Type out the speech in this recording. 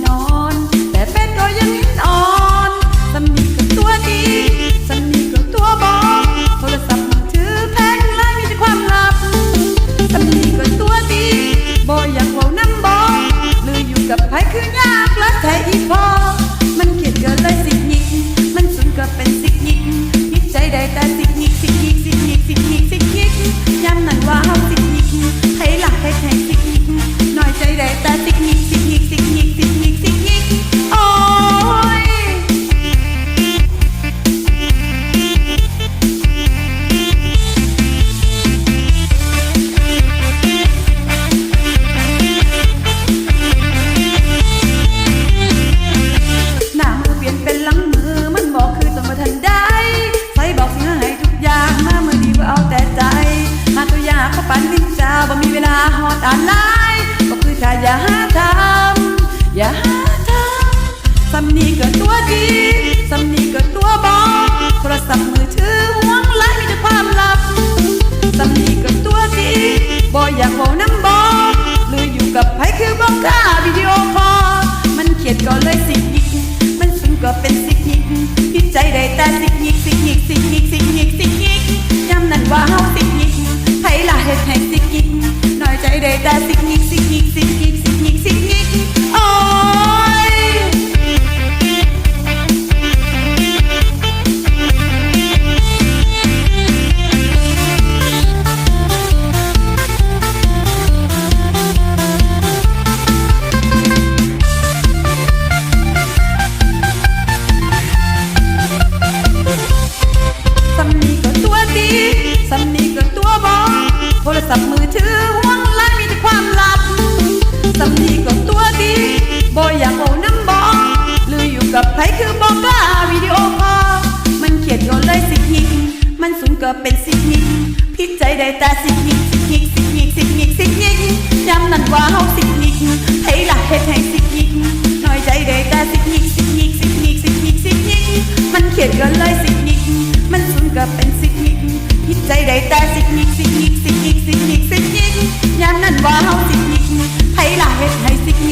know. บ่มีเวลาหอดอ่านไลน์ก็คือถ้อย่าหาทำอย่าหาทำสำนีก็ตัวดีสำนีก็ตัวบอโทรศัพท์มือถือห่วงไลมีแต่ความลับสำนีก็ตัวดีบ่อยากบอกน้ำ ศัพท์มือถือห่วงไลน์มีแต่ความลับสำนีก็ตัวดีบอยอยากเอาน้ำบอหรืออยู่กับใครคือบอกกล้าวิดีโอคอลมันเขียนก็เลยสิกหิกมันสูงเก็เป็นสิกหิกพิจใจได้แต่สิกหิกสิกหิกสิกหิกสิกหิกสิกหิกย้ำนั่นว่าเฮาสิกหิกไพหลักเฮ็ดให้สิก ผิดใจได้แต่สิกนิกสิกนิกสิกนิกสิกนิกสิกนิกยามนั้นว่าเฮาสิกนิกไผล่ะเฮ็ดให้สิกนิกน้อยใจได้แต่สิกนิกสิกนิก